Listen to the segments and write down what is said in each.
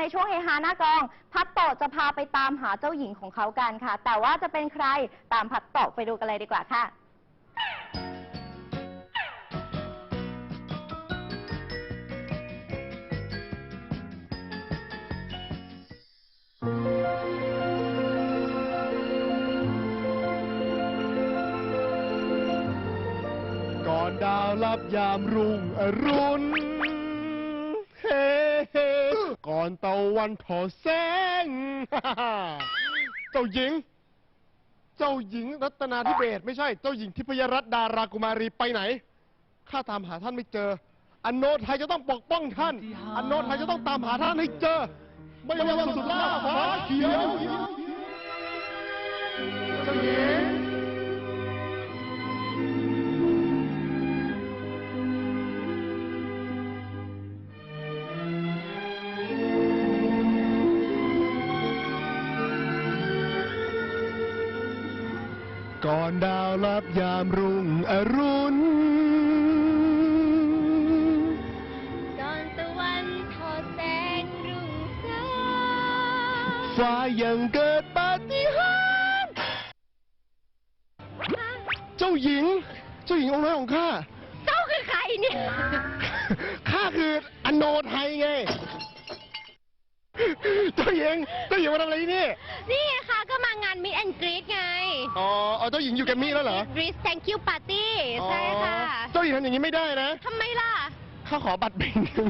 ในช่วงเฮฮาหน้ากอง พัดโตะจะพาไปตามหาเจ้าหญิงของเขากันค่ะ แต่ว่าจะเป็นใครตามพัดโตะไปดูกันเลยดีกว่าค่ะก่อนดาวรับยามรุ่งอรุณ เฮ้ ก่อนตะวันทอแสง เจ้าหญิง เจ้าหญิงรัตนาธิเบศไม่ใช่ เจ้าหญิงทิพยรัตน์ดารากุมารีไปไหน ข้าตามหาท่านไม่เจอ อันโนไทยจะต้องปกป้องท่าน อันโนไทยจะต้องตามหาท่านให้เจอ ไม่ว่าสุดล่าฟ้าเขียวเจ้าหญิง ก่อนดาวรับยามรุ่งอรุณ ก่อนตะวันทอแสงรุ่งสางฟ้ายังเกิดปาฏิหาริย์เจ้าหญิง เจ้าหญิงองค์น้อยของข้า เจ้าคือใครเนี่ย ข้าคืออโนไทยไง เจ้าหญิง เจ้าหญิงมาทำอะไรที่นี่ นี่ไงค่ะ ก็มางานมิดแอนกรีดไงอ๋ออ๋อเจ้าหญิงอยู่แกรมมี่แล้วเหรอกรีด thank you party ใช่ค่ะอ๋อเจ้าหญิงทำอย่างนี้ไม่ได้นะทำไมล่ะ ข้าขอบัตรเบงหนึ่ง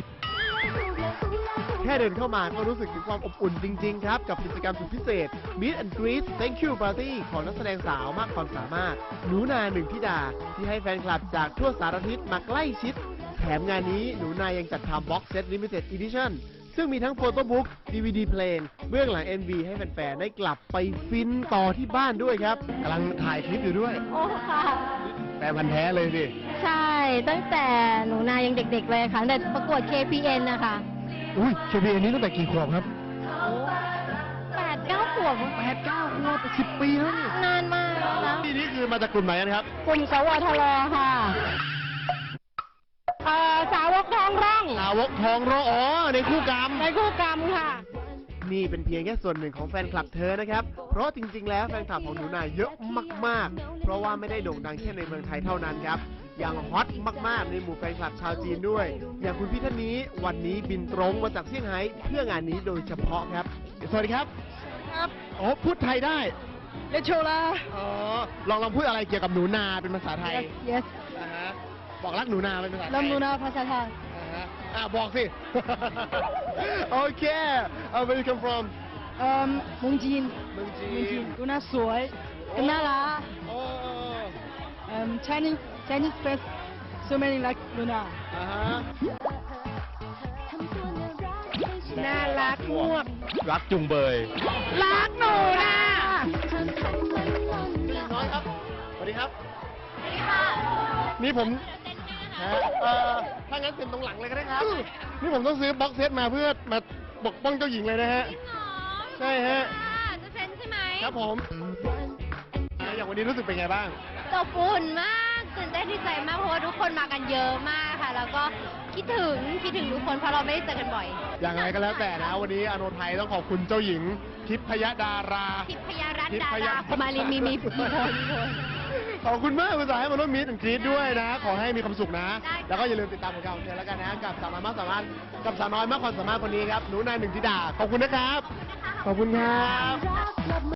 แค่เดินเข้ามาก็รู้สึกถึงความอบอุ่นจริง ๆ ครับ กับกิจกรรมสุดพิเศษ Meet and Greet Thank You Party ของนักแสดงสาวมากความสามารถ หนูนาหนึ่งธิดา ที่ให้แฟนคลับจากทั่วสารทิศมาใกล้ชิด แถมงานนี้หนูนายังจัดทำ Box Set Limited Edition ซึ่งมีทั้งโฟโต้บุ๊ก DVD เพลงเบื้องหลัง MV ให้แฟนๆ ได้กลับไปฟินต่อที่บ้านด้วยครับกำลังถ่ายคลิปอยู่ด้วย โอ้ค่ะ แฟนพันธ์แท้เลยสิ ใช่ตั้งแต่หนูนายังเด็กๆเลยค่ะตั้งแต่ประกวด KPN นะคะอุ้ยเคพีอันนี้ตั้งแต่กี่ขวบครับแปดเก้าขวบแปดเก้าขวบสิบปีแล้วนี่นานมากแล้วนะที่นี้คือมาจากกลุ่มไหนกันครับ กลุ่มสวทลค่ะเอ่อสาวกทองร่อง สาวกทองร้ออ๋อในคู่กรรม ในคู่กรรมค่ะ นี่เป็นเพียงแค่ส่วนหนึ่งของแฟนคลับเธอนะครับ เพราะจริง ๆ แล้วแฟนคลับของหนูนาเยอะมาก ๆ เพราะว่าไม่ได้โด่งดังแค่ในเมืองไทยเท่านั้นครับ ยังฮอตมาก ๆ ในหมู่แฟนคลับชาวจีนด้วย อย่างคุณพี่ท่านนี้วันนี้บินตรงมาจากเซี่ยงไฮ้เพื่องานนี้โดยเฉพาะครับ สวัสดีครับ ครับอ๋อพูดไทยได้เลโชลาอ๋อลองลองพูดอะไรเกี่ยวกับหนูนาเป็นภาษาไทย yes อ่าฮะบอกรักหนูนาเป็นภาษาไทย ลำนูนาภาษาไทย อ่าฮะอ่าบอกสิ โอเค uh, where you come from เอ่อมุงจีนเมืองจีมุงจีนนดูน่าสวยกันน่ารักโอ้ um Chinese Chinese face so many like Luna อ่าฮะน่ารักมวก รักจุงเบย รักหนูนะน้อยครับ สวัสดีครับนี่ผมฮะเอ่อถ้า งั้นเซ็นตรงหลังเลยก็ได้ครับ นี่ผมต้องซื้อบ็อกเซตมาเพื่อมาปกป้องเจ้าหญิงเลยนะฮะใช่ฮะ ค่ะจะเซ็นใช่ไหมครับผมแล้วอย่างวันนี้รู้สึกเป็นไงบ้าง ตบอุ่นมากตื่นเต้นดีใจมากเพราะว่าทุกคนมากันเยอะมากค่ะ แล้วก็คิดถึงคิดถึงทุกคนเพราะเราไม่ได้เจอกันบ่อยอย่างไรก็แล้วแต่นะ วันนี้อโนไทยต้องขอบคุณเจ้าหญิงทิพยดารา ทิพย รัตน์ทิดาพยราสมาลินมีมีมีคนมีคนขอบคุณมากคุณสายให้มาร่วมมีถึงกรีดด้วยนะ ขอให้มีความสุขนะ ได้ค่ะ แล้วก็อย่าลืมติดตามผลงานของเธอแล้วกันนะ กับสาวน้อยมากสามารถกับสาวน้อยมากความสามารถคนนี้ครับ หนูนายหนึ่งธิดา ขอบคุณนะครับ ขอบคุณครับ